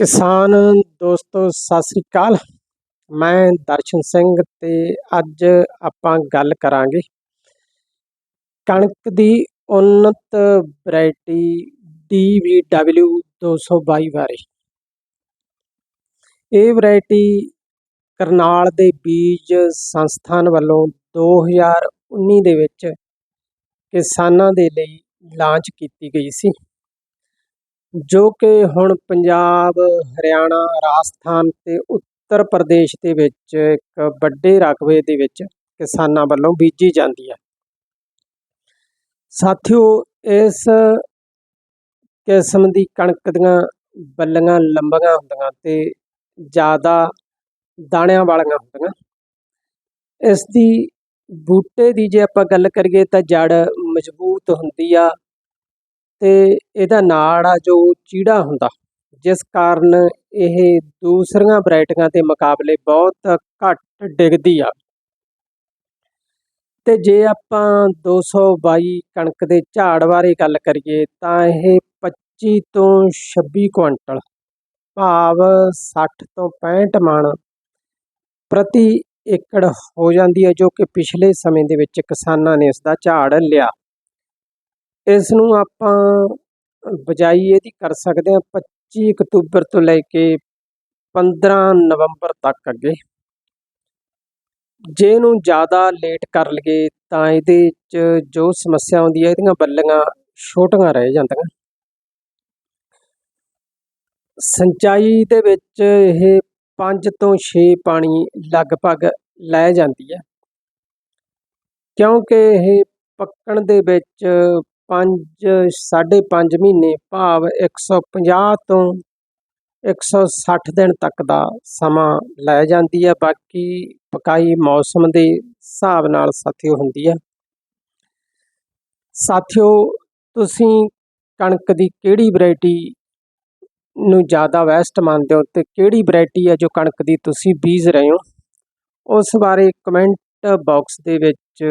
ਕਿਸਾਨ ਦੋਸਤੋ, ਸਤਿ ਸ੍ਰੀ ਅਕਾਲ। ਮੈਂ ਦਰਸ਼ਨ ਸਿੰਘ ਤੇ ਅੱਜ ਆਪਾਂ ਗੱਲ ਕਰਾਂਗੇ। ਕਣਕ ਦੀ ਉન્નਤ ਵੈਰਾਈਟੀ DVW 222 ਬਾਰੇ। ਇਹ ਵੈਰਾਈਟੀ ਕਰਨਾਲ ਦੇ ਬੀਜ ਸੰਸਥਾਨ ਵੱਲੋਂ 2019 ਦੇ ਵਿੱਚ ਕਿਸਾਨਾਂ ਦੇ ਲਈ ਲਾਂਚ ਕੀਤੀ ਗਈ ਸੀ। ਜੋ ਕਿ ਹੁਣ ਪੰਜਾਬ, ਹਰਿਆਣਾ, ਰਾਜਸਥਾਨ ਤੇ ਉੱਤਰ ਪ੍ਰਦੇਸ਼ ਦੇ ਵਿੱਚ ਇੱਕ ਵੱਡੇ ਰਕਬੇ ਦੇ ਵਿੱਚ ਕਿਸਾਨਾਂ ਵੱਲੋਂ ਬੀਜੀ ਜਾਂਦੀ ਹੈ। ਸਾਥੀਓ, ਇਸ ਕਿਸਮ ਦੀ ਕਣਕ ਦੀਆਂ ਬੱਲੀਆਂ ਲੰਬੀਆਂ ਹੁੰਦੀਆਂ ਤੇ ਜ਼ਿਆਦਾ ਦਾਣਿਆਂ ਵਾਲੀਆਂ ਹੁੰਦੀਆਂ। ਇਸ ਦੀ ਬੂਟੇ ਦੀ ਜੇ ਆਪਾਂ ਗੱਲ ਕਰੀਏ ਤਾਂ ਜੜ ਮਜ਼ਬੂਤ ਹੁੰਦੀ ਆ ਤੇ ਇਹਦਾ ਨਾੜ ਆ ਜੋ ਚੀੜਾ ਹੁੰਦਾ, ਜਿਸ ਕਾਰਨ ਇਹ ਦੂਸਰੀਆਂ ਵੈਰਾਈਟੀਆਂ ਦੇ ਮੁਕਾਬਲੇ ਬਹੁਤ ਘੱਟ ਡਿੱਗਦੀ ਆ। ਤੇ ਜੇ ਆਪਾਂ 222 ਕਣਕ ਦੇ ਝਾੜ ਬਾਰੇ ਗੱਲ ਕਰੀਏ, ਤਾਂ ਇਹ 25 ਤੋਂ 26 ਕੁਇੰਟਲ, ਭਾਵ 60 ਤੋਂ 65 ਮਣ ਪ੍ਰਤੀ ਏਕੜ ਹੋ ਜਾਂਦੀ ਹੈ ਜੋ ਕਿ ਪਿਛਲੇ ਸਮੇਂ ਦੇ ਵਿੱਚ ਕਿਸਾਨਾਂ ਨੇ ਇਸ ਦਾ ਝਾੜ ਲਿਆ। ਇਸ ਨੂੰ ਆਪਾਂ ਬਜਾਈ ਇਹਦੀ ਕਰ ਸਕਦੇ ਹਾਂ 25 ਅਕਤੂਬਰ ਤੋਂ ਲੈ ਕੇ 15 ਨਵੰਬਰ ਤੱਕ ਅੱਗੇ। ਜੇ ਇਹਨੂੰ ਜ਼ਿਆਦਾ ਲੇਟ ਕਰ ਲਈਏ ਤਾਂ ਇਹਦੇ 'ਚ ਜੋ ਸਮੱਸਿਆ ਆਉਂਦੀ ਹੈ, ਇਹਦੀਆਂ ਬੱਲੀਆਂ ਛੋਟੀਆਂ ਰਹਿ ਜਾਂਦੀਆਂ। ਸਿੰਚਾਈ ਦੇ ਵਿੱਚ ਇਹ 5 ਤੋਂ 6 ਪਾਣੀ ਲਗਭਗ ਲੈ ਜਾਂਦੀ ਹੈ। ਕਿਉਂਕਿ ਇਹ ਪੱਕਣ ਦੇ ਵਿੱਚ 5 5.5 ਮਹੀਨੇ, ਭਾਵ 150 ਤੋਂ 160 ਦਿਨ ਤੱਕ ਦਾ ਸਮਾਂ ਲੈ ਜਾਂਦੀ ਹੈ। ਬਾਕੀ ਪਕਾਈ ਮੌਸਮ ਦੇ ਹਿਸਾਬ ਨਾਲ ਸਾਥੀਓ ਹੁੰਦੀ ਹੈ। ਸਾਥੀਓ, ਤੁਸੀਂ ਕਣਕ ਦੀ ਕਿਹੜੀ ਵੈਰਾਈਟੀ ਨੂੰ ਜ਼ਿਆਦਾ ਵੈਸਟ ਮੰਨਦੇ ਹੋ ਤੇ ਕਿਹੜੀ ਵੈਰਾਈਟੀ ਹੈ ਜੋ ਕਣਕ ਦੀ ਤੁਸੀਂ ਬੀਜ ਰਹੇ ਹੋ? ਉਸ ਬਾਰੇ ਕਮੈਂਟ ਬਾਕਸ ਦੇ ਵਿੱਚ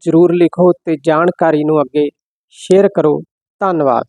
ਜ਼ਰੂਰ ਲਿਖੋ ਤੇ ਜਾਣਕਾਰੀ ਨੂੰ ਅੱਗੇ ਸ਼ੇਅਰ ਕਰੋ। ਧੰਨਵਾਦ।